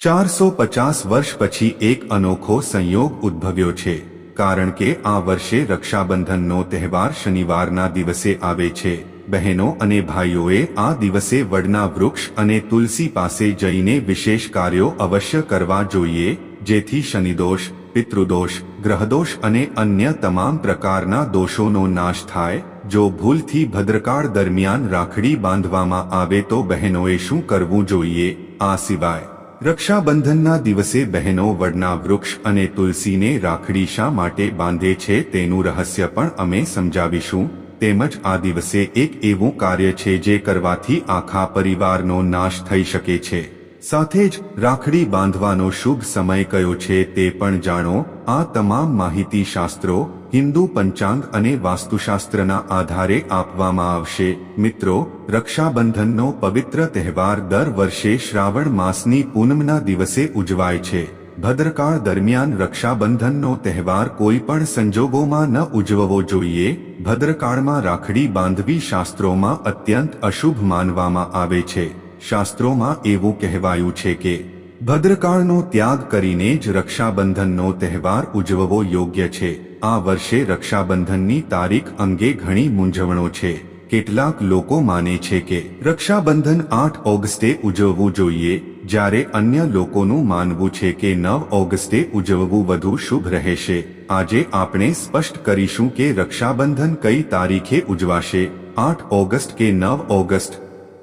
ચારસો પચાસ વર્ષ પછી એક અનોખો સંયોગ ઉદ્ભવ્યો છે, કારણ કે આ વર્ષે રક્ષાબંધનનો તહેવાર શનિવારના દિવસે આવે છે. બહેનો અને ભાઈઓએ આ દિવસે વડના વૃક્ષ અને તુલસી પાસે જઈને વિશેષ કાર્યો અવશ્ય કરવા જોઈએ, જેથી શનિદોષ, પિતૃદોષ, ગ્રહદોષ અને અન્ય તમામ પ્રકારના દોષોનો નાશ થાય. જો ભૂલથી ભદ્રકાળ દરમિયાન રાખડી બાંધવામાં આવે તો બહેનોએ શું કરવું જોઈએ? આ સિવાય રક્ષાબંધનના દિવસે બહેનો, વડના વૃક્ષ અને તુલસીને રાખડી શા માટે બાંધે છે તેનું રહસ્ય પણ અમે સમજાવીશું. તેમજ આ દિવસે એક એવું કાર્ય છે જે કરવાથી આખા પરિવારનો નાશ થઈ શકે છે. સાથે જ રાખડી બાંધવાનો શુભ સમય કયો છે તે પણ જાણો. આ તમામ માહિતી શાસ્ત્રો હિન્દુ પંચાંગ અને વાસ્તુશાસ્ત્રના આધારે આપવામાં આવશે. મિત્રો, રક્ષાબંધનનો પવિત્ર તહેવાર દર વર્ષે શ્રાવણ માસની પૂનમના દિવસે ઉજવાય છે. ભદ્રકાળ દરમિયાન રક્ષાબંધનનો તહેવાર કોઈ પણ સંજોગોમાં ન ઉજવવો જોઈએ. ભદ્રકાળમાં રાખડી બાંધવી શાસ્ત્રોમાં અત્યંત અશુભ માનવામાં આવે છે. શાસ્ત્રોમાં એવું કહેવાયું છે કે, ભદ્રકાળનો ત્યાગ કરીને જ રક્ષાબંધનનો તહેવાર ઉજવવો યોગ્ય છે. આ વર્ષે રક્ષાબંધનની તારીખ અંગે ઘણી મૂંઝવણો છે. કેટલાક લોકો માને છે કે રક્ષાબંધન આઠ ઓગસ્ટે ઉજવવું જોઈએ, જ્યારે અન્ય લોકોનું માનવું છે કે નવ ઓગસ્ટે ઉજવવું વધુ શુભ રહેશે. આજે આપણે સ્પષ્ટ કરીશું કે રક્ષાબંધન કઈ તારીખે ઉજવાશે, આઠ ઓગસ્ટ કે નવ ઓગસ્ટ.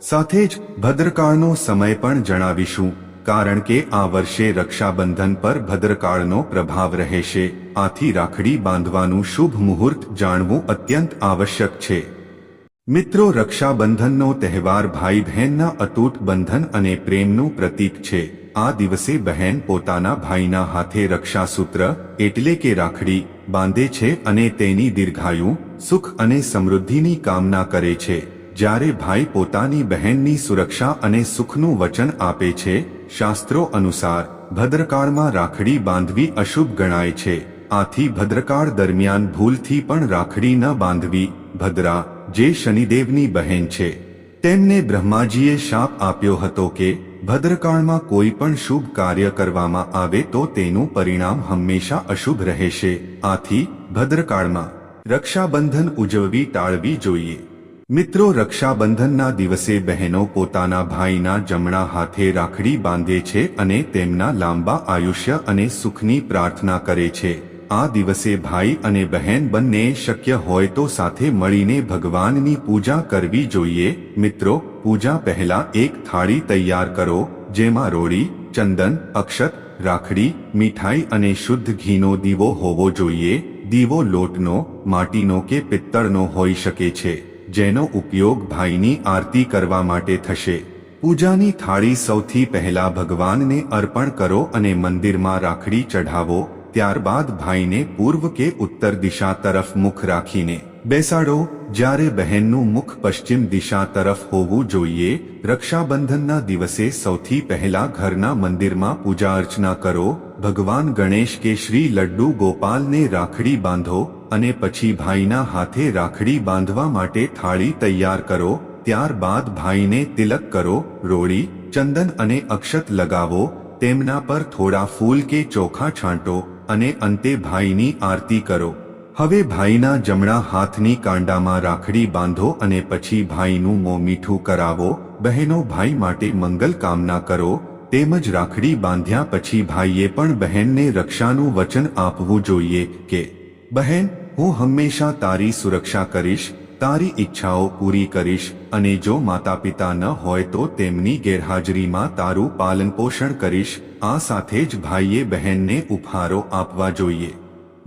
સાથે જ ભદ્રકાળનો સમય પણ જણાવીશું. કારણ કે આ વર્ષે રક્ષાબંધન પર ભદ્રકાળનો પ્રભાવ રહેશે. આથી રાખડી બાંધવાનું શુભ મુહૂર્ત જાણવું અત્યંત આવશ્યક છે. મિત્રો, રક્ષાબંધનનો તહેવાર ભાઈ બહેનના અતૂટ બંધન અને પ્રેમનું પ્રતીક છે. આ દિવસે બહેન પોતાના ભાઈના હાથે રક્ષાસૂત્ર, એટલે કે રાખડી, બાંધે છે અને તેની દીર્ઘાયુ, સુખ અને સમૃદ્ધિની કામના કરે છે. જ્યારે ભાઈ પોતાની બહેનની સુરક્ષા અને સુખનું વચન આપે છે, શાસ્ત્રો અનુસાર ભદ્રકાળમાં રાખડી બાંધવી અશુભ ગણાય છે. આથી ભદ્રકાળ દરમિયાન ભૂલથી પણ રાખડી ન બાંધવી, ભદ્રા, જે શનિદેવની બહેન છે. તેમને બ્રહ્માજીએ શાપ આપ્યો હતો કે, ભદ્રકાળમાં કોઈ પણ શુભ કાર્ય કરવામાં આવે તો તેનું પરિણામ હંમેશા અશુભ રહેશે. આથી ભદ્રકાળમાં રક્ષાબંધન ઉજવવી ટાળવી જોઈએ. મિત્રો, રક્ષાબંધનના દિવસે બહેનો પોતાના ભાઈના જમણા હાથે રાખડી બાંધે છે અને તેમના લાંબા આયુષ્ય અને સુખની પ્રાર્થના કરે છે. આ દિવસે ભાઈ અને બહેન બંને શક્ય હોય તો સાથે મળીને ભગવાનની પૂજા કરવી જોઈએ. મિત્રો, પૂજા પહેલા એક થાળી તૈયાર કરો, જેમાં રોડી ચંદન, અક્ષત, રાખડી, મીઠાઈ અને શુદ્ધ ઘીનો દીવો હોવો જોઈએ. દીવો લોટનો, માટીનો કે પિત્તળનો હોઈ શકે છે. જેનો ઉપયોગ ભાઈની આરતી કરવા માટે થશે. પૂજાની થાળી સૌથી પહેલા ભગવાનને અર્પણ કરો અને મંદિરમાં રાખડી ચઢાવો, ત્યારબાદ ભાઈને પૂર્વ કે ઉત્તર દિશા તરફ મુખ રાખીને. બેસાડો, જ્યારે બહેનનું મુખ પશ્ચિમ દિશા તરફ હોવું જોઈએ, રક્ષાબંધનના દિવસે સૌથી પહેલા ઘરના મંદિરમાં પૂજા અર્ચના કરો. ભગવાન ગણેશ કે શ્રી લડ્ડુ ગોપાલને રાખડી બાંધો અને પછી ભાઈના હાથે રાખડી બાંધવા માટે થાળી તૈયાર કરો, ત્યારબાદ ભાઈને તિલક કરો, રોળી, ચંદન અને અક્ષત લગાવો, તેમના પર થોડા ફૂલ કે ચોખા છાંટો અને અંતે ભાઈની આરતી કરો. હવે ભાઈના જમણા હાથની કાંડામાં રાખડી બાંધો અને પછી ભાઈનું મોં મીઠું કરાવો, બહેનો ભાઈ માટે મંગલ કામના કરો, તેમજ રાખડી બાંધ્યા પછી ભાઈએ પણ બહેનને રક્ષાનું વચન આપવું જોઈએ કે બહેન, હું હંમેશા તારી સુરક્ષા કરીશ, તારી ઈચ્છાઓ પૂરી કરીશ, અને જો માતા પિતા ન હોય તો તેમની ગેરહાજરીમાં તારું પાલન પોષણ કરીશ. આ સાથે જ ભાઈએ બહેનને ઉપહારો આપવા જોઈએ.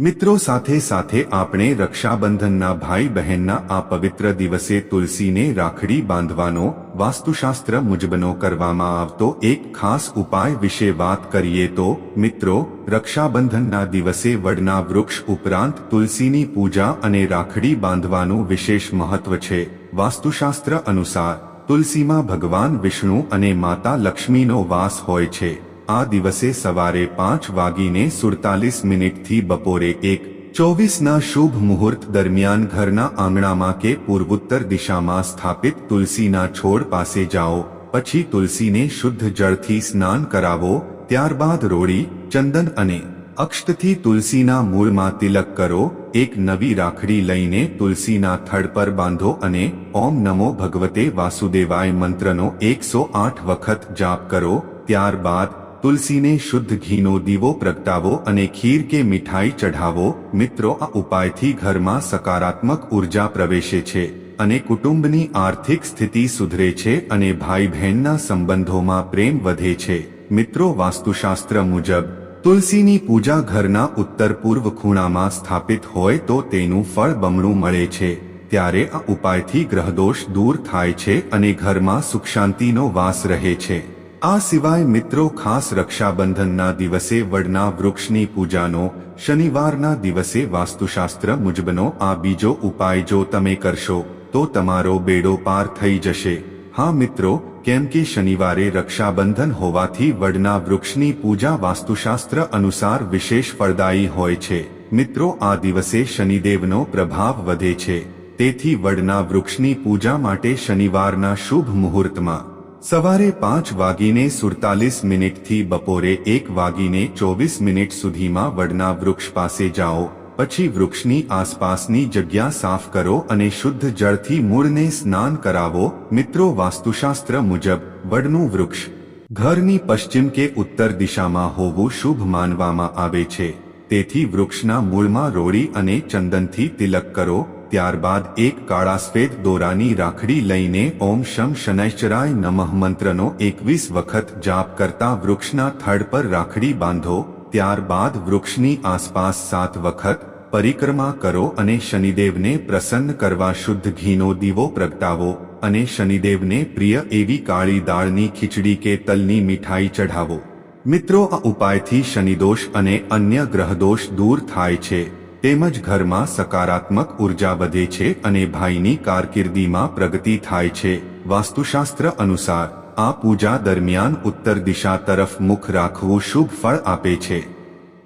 મિત્રો સાથે સાથે આપણે રક્ષાબંધનના ભાઈ બહેનના આ પવિત્ર દિવસે તુલસીને રાખડી બાંધવાનો, વાસ્તુશાસ્ત્ર મુજબનો કરવામાં આવતો એક ખાસ ઉપાય વિશે વાત કરીએ તો, મિત્રો, રક્ષાબંધનના દિવસે વડના વૃક્ષ ઉપરાંત તુલસીની પૂજા અને રાખડી બાંધવાનું વિશેષ મહત્વ છે. વાસ્તુશાસ્ત્ર અનુસાર, તુલસીમાં ભગવાન વિષ્ણુ અને માતા લક્ષ્મીનો વાસ હોય છે. આ દિવસે સવારે પાંચ વાગીને સુડતાલીસ મિનિટથી બપોરે એક, ચોવીસના શુભ મુહૂર્ત દરમિયાન ઘરના આંગણામાં કે પૂર્વોત્તર દિશામાં સ્થાપિત તુલસીના છોડ પાસે જાઓ, પછી તુલસીને શુદ્ધ જળથી સ્નાન કરાવો, ત્યારબાદ રોડી ચંદન અને અક્ષતથી તુલસીના મૂળમાં તિલક કરો, એક નવી રાખડી લઈને તુલસીના થડ પર બાંધો અને ઓમ નમો ભગવતે વાસુદેવાય મંત્રનો એકસો આઠ વખત જાપ કરો, ત્યારબાદ તુલસીને શુદ્ધ ઘીનો દીવો પ્રગટાવો અને ખીર કે મીઠાઈ ચઢાવો. મિત્રો, આ ઉપાયથી ઘરમાં સકારાત્મક ઊર્જા પ્રવેશે છે અને કુટુંબની આર્થિક સ્થિતિ સુધરે છે અને ભાઈ બહેનના સંબંધોમાં પ્રેમ વધે છે. મિત્રો, વાસ્તુશાસ્ત્ર મુજબ, તુલસીની પૂજા ઘરના ઉત્તર પૂર્વ ખૂણામાં સ્થાપિત હોય તો તેનું ફળ બમણું મળે છે. ત્યારે આ ઉપાયથી ગ્રહદોષ દૂર થાય છે અને ઘરમાં સુખ શાંતિનો વાસ રહે છે. આ સિવાય મિત્રો ખાસ રક્ષાબંધનના દિવસે વડના વૃક્ષની પૂજાનો, શનિવારના દિવસે વાસ્તુશાસ્ત્ર મુજબનો આ બીજો ઉપાય જો તમે કરશો, તો તમારો બેડો પાર થઈ જશે. હા મિત્રો, કેમ કે શનિવારે રક્ષાબંધન હોવાથી વડના વૃક્ષની પૂજા વાસ્તુશાસ્ત્ર અનુસાર વિશેષ ફળદાયી હોય છે. મિત્રો, આ દિવસે શનિદેવનો પ્રભાવ વધે છે. તેથી વડના વૃક્ષની પૂજા માટે શનિવારના શુભ મુહૂર્તમાં સવારે પાંચ વાગીને સુડતાલીસ મિનિટથી બપોરે એક વાગીને ચોવીસ મિનિટ સુધીમાં વડના વૃક્ષ પાસે જાઓ, પછી વૃક્ષની આસપાસની જગ્યા સાફ કરો અને શુદ્ધ જળથી મૂળને સ્નાન કરાવો, મિત્રો વાસ્તુશાસ્ત્ર મુજબ, વડનું વૃક્ષ. ઘરની પશ્ચિમ કે ઉત્તર દિશામાં હોવું શુભ માનવામાં આવે છે. તેથી વૃક્ષના મૂળમાં રોડી અને ચંદનથી તિલક કરો ત્યારબાદ એક કાળા શ્વેત દોરાની રાખડી લઈને ઓમ શમ શનૈશ્ચરાય નમઃ મંત્રનો એકવીસ વખત જાપ કરતા વૃક્ષના થડ પર રાખડી બાંધો, ત્યારબાદ વૃક્ષની આસપાસ સાત વખત પરિક્રમા કરો અને શનિદેવને પ્રસન્ન કરવા શુદ્ધ ઘીનો દીવો પ્રગટાવો અને શનિદેવને પ્રિય એવી કાળી દાળની ખીચડી કે તલની મીઠાઈ ચઢાવો. મિત્રો, આ ઉપાયથી શનિદોષ અને અન્ય ગ્રહદોષ દૂર થાય છે. તેમજ ઘરમાં સકારાત્મક ઊર્જા વધે છે અને ભાઈની કારકિર્દીમાં પ્રગતિ થાય છે. વાસ્તુશાસ્ત્ર અનુસાર, આ પૂજા દરમિયાન ઉત્તર દિશા તરફ મુખ રાખવું શુભ ફળ આપે છે.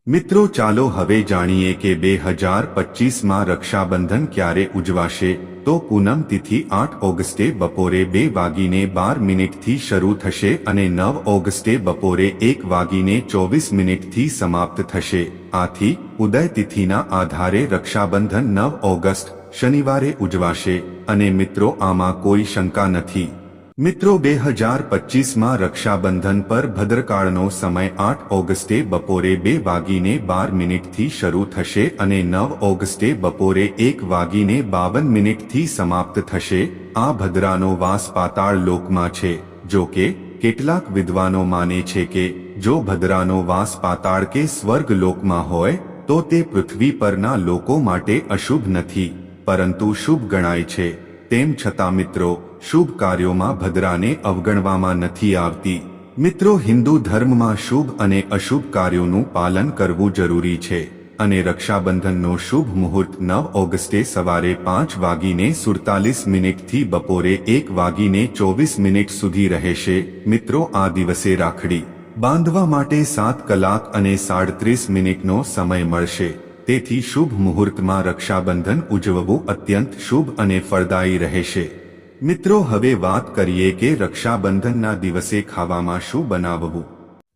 મિત્રો ચાલો હવે જાણીએ કે બે હજાર પચીસમાં રક્ષાબંધન ક્યારે ઉજવાશે. તો પૂનમ તિથિ આઠ ઓગસ્ટે બપોરે બે વાગીને બાર મિનિટથી શરૂ થશે અને નવ ઓગસ્ટે બપોરે એક વાગીને ચોવીસ મિનિટથી સમાપ્ત થશે. આથી, ઉદય તિથિના આધારે રક્ષાબંધન નવ ઓગસ્ટ શનિવારે ઉજવાશે. અને મિત્રો, આમાં કોઈ શંકા નથી. મિત્રો બે હજાર પચીસમાં રક્ષાબંધન પર ભદ્રકાળનો સમય આઠ ઓગસ્ટે બપોરે બે વાગીને બાર મિનિટથી શરૂ થશે અને નવ ઓગસ્ટે બપોરે એક વાગીને બાવન મિનિટથી સમાપ્ત થશે. આ ભદ્રાનો વાસ પાતાળ લોકમાં છે, જો કે કેટલાક વિદ્વાનો માને છે કે જો ભદ્રાનો વાસ પાતાળ કે સ્વર્ગ લોકમાં હોય, તો તે પૃથ્વી પરના લોકો માટે અશુભ નથી, પરંતુ શુભ ગણાય છે. તેમ છતાં મિત્રો શુભ કાર્યોમાં ભદ્રાને અવગણવામાં નથી આવતી. મિત્રો, હિન્દુ ધર્મમાં શુભ અને અશુભ કાર્યોનું પાલન કરવું જરૂરી છે અને રક્ષાબંધનનો શુભ મુહૂર્ત નવ ઓગસ્ટે સવારે પાંચ વાગીને સુડતાલીસ મિનિટથી બપોરે એક વાગીને ચોવીસ મિનિટ સુધી રહેશે. મિત્રો, આ દિવસે રાખડી બાંધવા માટે સાત કલાક અને સાડત્રીસ મિનિટનો સમય મળશે. તેથી શુભ મુહૂર્તમાં રક્ષાબંધન ઉજવવું અત્યંત શુભ અને ફળદાયી રહેશે. મિત્રો, હવે વાત કરીએ કે રક્ષાબંધનના દિવસે ખાવામાં શું બનાવવું.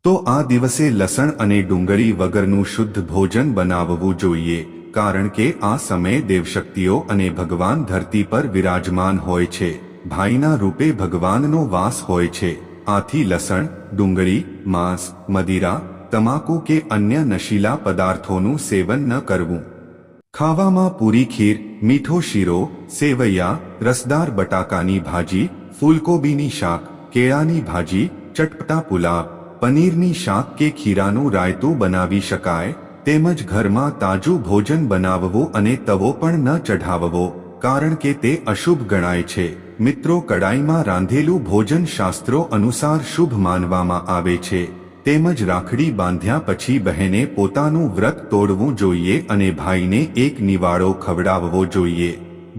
તો આ દિવસે લસણ અને ડુંગળી વગરનું શુદ્ધ ભોજન બનાવવું જોઈએ, કારણ કે આ સમયે દેવશક્તિઓ અને ભગવાન ધરતી પર વિરાજમાન હોય છે. ભાઈના રૂપે ભગવાનનો વાસ હોય છે. આથી લસણ, ડુંગળી, માંસ, મદિરા, તમાકુ કે અન્ય નશીલા પદાર્થોનું સેવન ન કરવું. ખાવામાં પૂરી ખીર, મીઠો શીરો, સેવૈયા, રસદાર બટાકાની ભાજી, ફૂલકોબીની શાક, કેળાની ભાજી, ચટપટા પુલાવ, પનીરની શાક કે ખીરાનું રાયતું બનાવી શકાય, તેમજ ઘરમાં તાજું ભોજન બનાવવું અને તવો પણ ન ચઢાવવો, કારણ કે તે અશુભ ગણાય છે. મિત્રો કડાઈમાં રાંધેલું ભોજન શાસ્ત્રો અનુસાર શુભ માનવામાં આવે છે. તેમજ રાખડી બાંધ્યા પછી બહેને પોતાનું વ્રત તોડવું જોઈએ અને ભાઈને એક નિવાળો ખવડાવવો જોઈએ.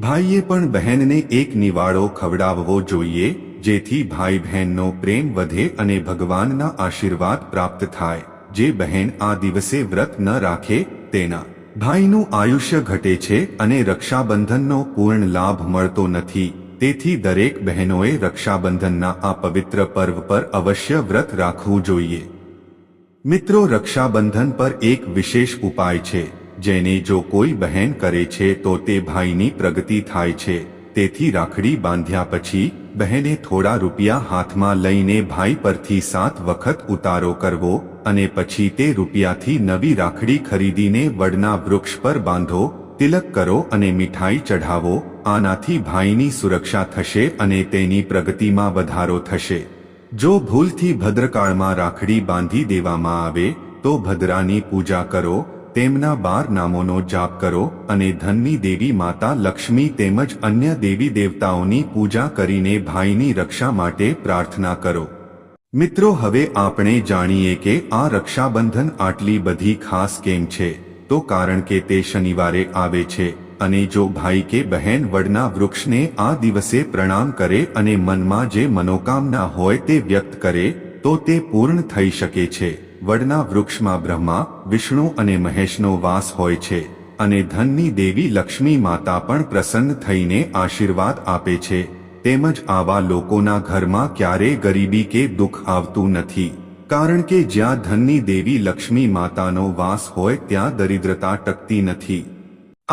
ભાઈએ પણ બહેનને એક નિવાળો ખવડાવવો જોઈએ, જેથી ભાઈ બહેનનો પ્રેમ વધે અને ભગવાનના આશીર્વાદ પ્રાપ્ત થાય. જે બહેન આ દિવસે વ્રત ન રાખે, તેના ભાઈનું આયુષ્ય ઘટે છે અને રક્ષાબંધનનો પૂર્ણ લાભ મળતો નથી. તેથી દરેક બહેનોએ રક્ષાબંધનના આ પવિત્ર પર્વ પર અવશ્ય વ્રત રાખવું જોઈએ. મિત્રો, રક્ષાબંધન પર એક વિશેષ ઉપાય છે, જેને જો કોઈ બહેન કરે છે તો તે ભાઈની પ્રગતિ થાય છે. તેથી રાખડી બાંધ્યા પછી, બહેને થોડા રૂપિયા હાથમાં લઈને ભાઈ પરથી સાત વખત ઉતારો કરવો અને પછી તે રૂપિયાથી નવી રાખડી ખરીદીને વડના વૃક્ષ પર બાંધો, તિલક કરો અને મીઠાઈ ચઢાવો. આનાથી ભાઈની સુરક્ષા થશે અને તેની પ્રગતિમાં વધારો થશે. જો ભૂલથી ભદ્રકાળમાં રાખડી બાંધી દેવામાં આવે, તો ભદ્રાની પૂજા કરો, તેમના બાર નામોનો જાપ કરો અને ધનની દેવી માતા લક્ષ્મી તેમજ અન્ય દેવી દેવતાઓની પૂજા કરીને ભાઈની રક્ષા માટે પ્રાર્થના કરો. મિત્રો, હવે આપણે જાણીએ કે આ રક્ષાબંધન આટલી બધી ખાસ કેમ છે? તો કારણ કે તે શનિવારે આવે છે. અને જો ભાઈ કે બહેન વડના વૃક્ષને આ દિવસે પ્રણામ કરે અને મનમાં જે મનોકામના હોય તે વ્યક્ત કરે, તો તે પૂર્ણ થઈ શકે છે. વડના વૃક્ષમાં બ્રહ્મા, વિષ્ણુ અને મહેશનો વાસ હોય છે અને ધનની દેવી લક્ષ્મી માતા પણ પ્રસન્ન થઈને આશીર્વાદ આપે છે. તેમજ આવા લોકોના ઘરમાં ક્યારેય ગરીબી કે દુઃખ આવતું નથી. કારણ કે જ્યાં ધનની દેવી લક્ષ્મી માતાનો વાસ હોય, ત્યાં દરિદ્રતા ટકતી નથી.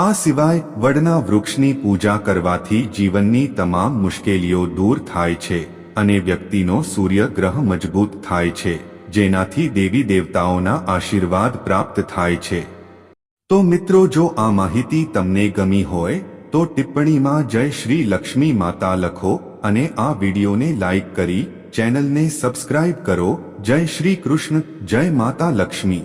આ સિવાય વડના વૃક્ષની પૂજા કરવાથી જીવનની તમામ મુશ્કેલીઓ દૂર થાય છે અને વ્યક્તિનો સૂર્ય ગ્રહ મજબૂત થાય છે, જેનાથી દેવી દેવતાઓના આશીર્વાદ પ્રાપ્ત થાય છે. તો મિત્રો, જો આ માહિતી તમને ગમી હોય, તો ટિપ્પણીમાં જય શ્રી લક્ષ્મી માતા લખો અને આ વિડીયોને લાઈક કરી ચેનલને સબસ્ક્રાઇબ કરો. જય શ્રી કૃષ્ણ, જય માતા લક્ષ્મી.